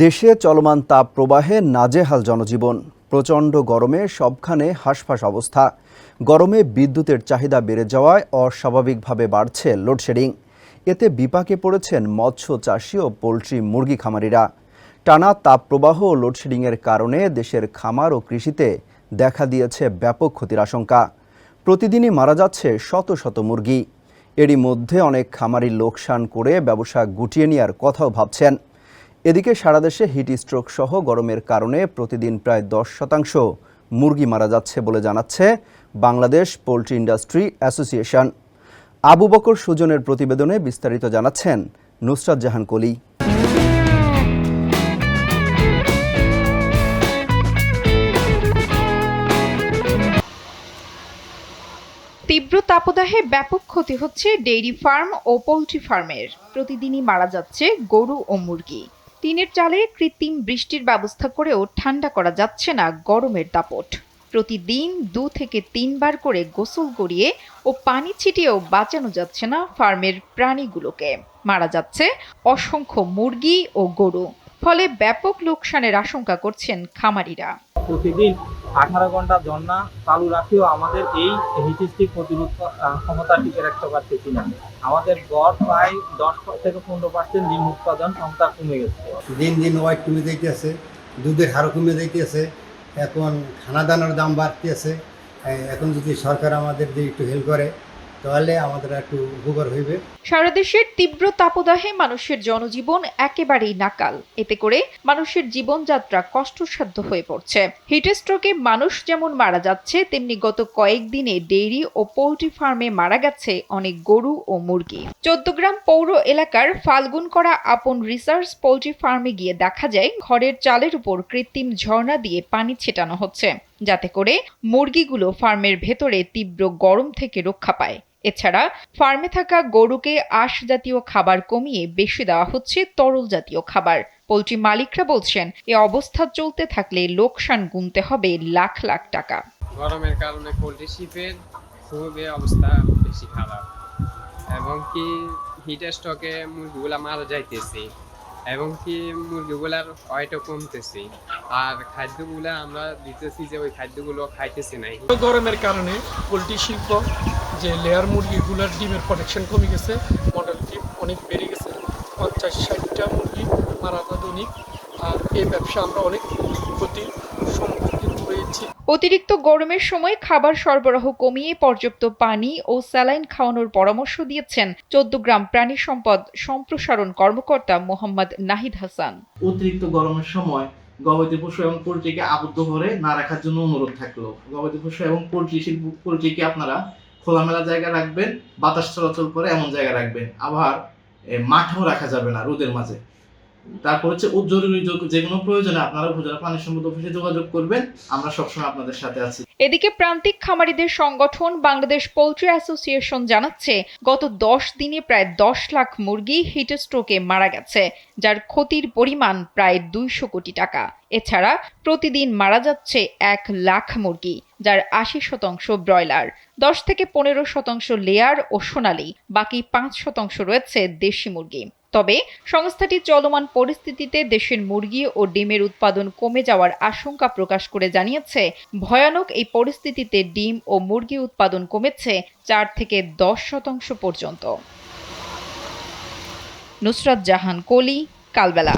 দেশে চলমান তাপ প্রবাহে নাজেহাল জনজীবন। প্রচণ্ড গরমে সবখানে হাঁসফাঁস অবস্থা। গরমে বিদ্যুতের চাহিদা বেড়ে যাওয়ায় অস্বাভাবিকভাবে বাড়ছে লোডশেডিং। এতে বিপাকে পড়েছেন মৎস্য চাষি ও পোলট্রি মুরগি খামারিরা। টানা তাপপ্রবাহ ও লোডশেডিংয়ের কারণে দেশের খামার ও কৃষিতে দেখা দিয়েছে ব্যাপক ক্ষতির আশঙ্কা। প্রতিদিনই মারা যাচ্ছে শত শত মুরগি। এরই মধ্যে অনেক খামারি লোকসান করে ব্যবসা গুটিয়ে নেওয়ার কথাও ভাবছেন। এদিকে সারা দেশে হিট স্ট্রোক সহ গরমের কারণে প্রতিদিন প্রায় দশ শতাংশ মুরগি মারা যাচ্ছে বলে জানাচ্ছে Bangladesh poultry industry association. Abu Bakar সুজনের প্রতিবেদনে বিস্তারিত জানাচ্ছেন নুসরাত জাহান কলি। তীব্র তাপদাহে ব্যাপক ক্ষতি হচ্ছে ডেইরি ফার্ম ও পোলট্রি ফার্মের। প্রতিদিনই মারা যাচ্ছে গরু ও মুরগি। টিনের চালে কৃত্রিম বৃষ্টির ব্যবস্থা করেও ঠান্ডা করা যাচ্ছে না গরমের দাপট। প্রতিদিন দু থেকে তিনবার করে গোসল করিয়ে ও পানি ছিটিয়েও বাঁচানো যাচ্ছে না ফার্মের প্রাণীগুলোকে। মারা যাচ্ছে অসংখ্য মুরগি ও গরু, ফলে ব্যাপক লোকসানের আশঙ্কা করছেন খামারিরা। প্রতিদিন আঠারো ঘণ্টা জন্না চালু রাখিও আমাদের এই হিটিস্টিক প্রতিরোধ ক্ষমতা টিকে রাখতে পারতেছি না আমাদের গড় প্রায় দশ থেকে পনেরো পার্সেন্ট ডিম উৎপাদন ক্ষমতা কমে গেছে। দিন দিন ওয়াইট কমে যাইতেছে, দুধের হারও কমে যাইতেছে, এখন খানা দানার দাম বাড়তেছে। এখন যদি সরকার আমাদের দিয়ে একটু হেল্প করে তাহলে আমাদের একটু উপকার হইবে। সারা দেশের তীব্র তাপদাহে মানুষের জনজীবন একেবারেই নাকাল। এতে করে মানুষের জীবনযাত্রা কষ্টসাধ্য হয়ে পড়ছে। হিটস্ট্রোকে মানুষ যেমন মারা যাচ্ছে, তেমনি গত কয়েকদিনে ডেইরি ও পোল্ট্রি ফার্মে মারা গেছে অনেক গরু ও মুরগি। চোদ্দগ্রাম পৌর এলাকার ফাল্গুন করা আপন রিসার্চ পোল্ট্রি ফার্মে গিয়ে দেখা যায়, ঘরের চালের উপর কৃত্রিম ঝর্ণা দিয়ে পানি ছেটানো হচ্ছে। যাতে করে মুরগিগুলো ফার্মের ভেতরে তীব্র গরম থেকে রক্ষা পায়। এছাড়া ফার্মে থাকা গরুকে আঁশ জাতীয় খাবার কমিয়ে বেশি দেওয়া হচ্ছে তরল জাতীয় খাবার। পোলট্রি মালিকরা বলছেন, এ অবস্থা চলতে থাকলে লোকসান গুনতে হবে লাখ লাখ টাকা। গরমের কারণে পোলট্রি শিপের খুবই অবস্থা বেশি খারাপ। এবং কি হিট স্টকে মুরগিগুলা মারা যাইতেছে। এবং কি মুরগিগুলার ওয়েটও কমতেছে। আর খাদ্যগুলা আমরা দিতেছি যে ওই খাদ্যগুলো খাইতেছে নাই। গরমের কারণে পোলট্রি শিল্প, যে লেয়ার মুরগিগুলার ডিমের প্রোডাকশন কমে গেছে মডেল ডিম অনেক বেড়ে গেছে। পঞ্চাশ, ষাটটা মুরগি মারা যাবে দৈনিক আর এই ব্যবসা আমরা অনেক ক্ষতির সম্মুখীন হয়েছি। অতিরিক্ত গরমের সময় খাবার সরবরাহ কমিয়ে পর্যাপ্ত পানি ও স্যালাইন খাওয়ানোর পরামর্শ দিয়েছেন চোদ্দগ্রাম প্রাণী সম্পদ সম্প্রসারণ কর্মকর্তা মোহাম্মদ নাহিদ হাসান। অতিরিক্ত গরমের সময় গবাদি পশু এবং পোলট্রিকে আবদ্ধ করে না রাখার জন্য অনুরোধ থাকল। গবাদি পশু এবং পোলট্রি পোলট্রিকে আপনারা খোলামেলা জায়গা রাখবেন, বাতাস চলাচল করে এমন জায়গা রাখবেন। আবার মাঠেও রাখা যাবে না রোদের মাঝে। তারপর হচ্ছে জরুরি যে কোনো প্রয়োজনে আপনারা উপজেলা পানি সম্পদ অফিসে যোগাযোগ করবেন। আমরা সবসময় আপনাদের সাথে আছি। এদিকে প্রান্তিক খামারিদের সংগঠন বাংলাদেশ পোল্ট্রি অ্যাসোসিয়েশন জানাচ্ছে, গত দশ দিনে প্রায় দশ লাখ মুরগি হিটস্ট্রোকে মারা গেছে, যার ক্ষতির পরিমাণ প্রায় দুইশো কোটি টাকা। এছাড়া প্রতিদিন মারা যাচ্ছে এক লাখ মুরগি, যার আশি শতাংশ ব্রয়লার, দশ থেকে পনেরো শতাংশ লেয়ার ও সোনালি, বাকি পাঁচ শতাংশ রয়েছে দেশি মুরগি। তবে সংস্থাটি চলমান পরিস্থিতিতে দেশের মুরগি ও ডিমের উৎপাদন কমে যাওয়ার আশঙ্কা প্রকাশ করে জানিয়েছে, ভয়ানক এই পরিস্থিতিতে ডিম ও মুরগি উৎপাদন কমেছে চার থেকে দশ শতাংশ পর্যন্ত। নুসরাত জাহান কলি কালবেলা।